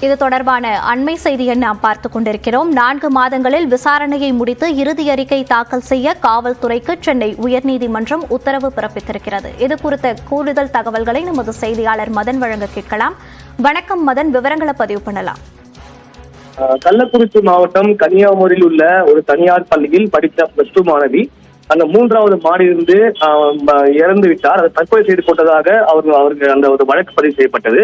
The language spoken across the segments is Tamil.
இது தொடர்பான அண்மை செய்தியை நாம் பார்த்துக் கொண்டிருக்கிறோம். நான்கு மாதங்களில் விசாரணையை முடித்து இறுதி அறிக்கை தாக்கல் செய்ய காவல்துறைக்கு சென்னை உயர்நீதிமன்றம் உத்தரவு பிறப்பித்திருக்கிறது. இது குறித்த கூடுதல் தகவல்களை நமது செய்தியாளர் மதன் வழங்க கேட்கலாம். வணக்கம் மதன் விவரங்களை பதிவு பண்ணலாம். கள்ளக்குறிச்சி மாவட்டம் கன்னியாகுமரியில் உள்ள ஒரு தனியார் பள்ளியில் படித்த பிளஸ் டூ மாணவி அந்த மூன்றாவது மாடியிலிருந்து இறந்து விட்டார். அதை தற்கொலை செய்து கொண்டதாக அவர் அவருக்கு அந்த ஒரு வழக்கு பதிவு செய்யப்பட்டது.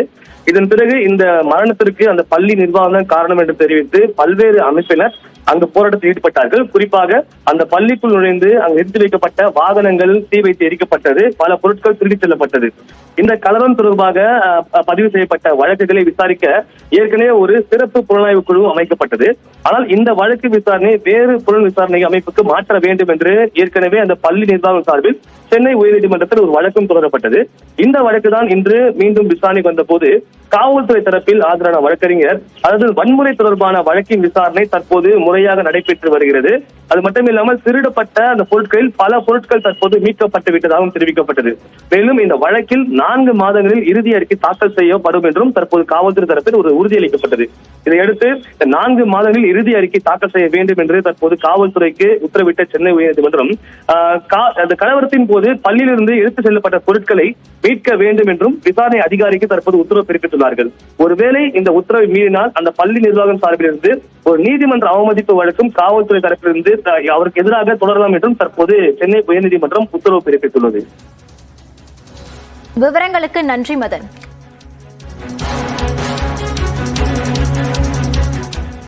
இதன் பிறகு இந்த மரணத்திற்கு அந்த பள்ளி நிர்வாகம் காரணம் என்று தெரிவித்து பல்வேறு அமைப்பினர் அங்கு போராட்டத்தில் ஈடுபட்டார்கள். குறிப்பாக அந்த பள்ளிக்குள் நுழைந்து அங்கு நிறுத்தி வைக்கப்பட்ட வாகனங்கள் தீ வைத்து எரிக்கப்பட்டது. பல பொருட்கள் திருடிச் செல்லப்பட்டது. இந்த கலவரம் தொடர்பாக பதிவு செய்யப்பட்ட வழக்குகளை விசாரிக்க ஏற்கனவே ஒரு சிறப்பு புலனாய்வு குழு அமைக்கப்பட்டது. ஆனால் இந்த வழக்கு விசாரணை வேறு புலன் விசாரணை அமைப்புக்கு மாற்ற வேண்டும் என்று ஏற்கனவே அந்த பள்ளி நிர்வாகம் சார்பில் சென்னை உயர்நீதிமன்றத்தில் ஒரு வழக்கும் தொடரப்பட்டது. இந்த வழக்கு தான் இன்று மீண்டும் விசாரணைக்கு வந்தபோது காவல்துறை தரப்பில் ஆஜரான வழக்கறிஞர் அதாவது வன்முறை தொடர்பான வழக்கின் விசாரணை தற்போது முறையாக நடைபெற்று வருகிறது. அது மட்டுமில்லாமல் திருடப்பட்ட அந்த பொருட்களில் பல பொருட்கள் தற்போது மீட்கப்பட்டு விட்டதாகவும் தெரிவிக்கப்பட்டது. மேலும் இந்த வழக்கில் நான்கு மாதங்களில் இறுதி அறிக்கை தாக்கல் செய்யப்படும் என்றும் தற்போது காவல்துறை தரப்பில் ஒரு உறுதியளிக்கப்பட்டது. இதையடுத்து இந்த நான்கு மாதங்களில் இறுதி அறிக்கை தாக்கல் செய்ய வேண்டும் என்று தற்போது காவல்துறைக்கு உத்தரவிட்ட சென்னை உயர்நீதிமன்றம் அந்த கலவரத்தின் போது பள்ளியிலிருந்து எடுத்து செல்லப்பட்ட பொருட்களை மீட்க வேண்டும் என்றும் விசாரணை அதிகாரிக்கு தற்போது உத்தரவு பிறப்பித்துள்ளார்கள். ஒருவேளை இந்த உத்தரவை மீறினால் அந்த பள்ளி நிர்வாகம் சார்பிலிருந்து ஒரு நீதிமன்ற அவமதிப்பு வழக்கும் காவல்துறை தரப்பிலிருந்து அவருக்கு எதிராக தொடரலாம் என்றும் தற்போது சென்னை உயர்நீதிமன்றம் உத்தரவு பிறப்பித்துள்ளது. விவரங்களுக்கு நன்றி மதன்.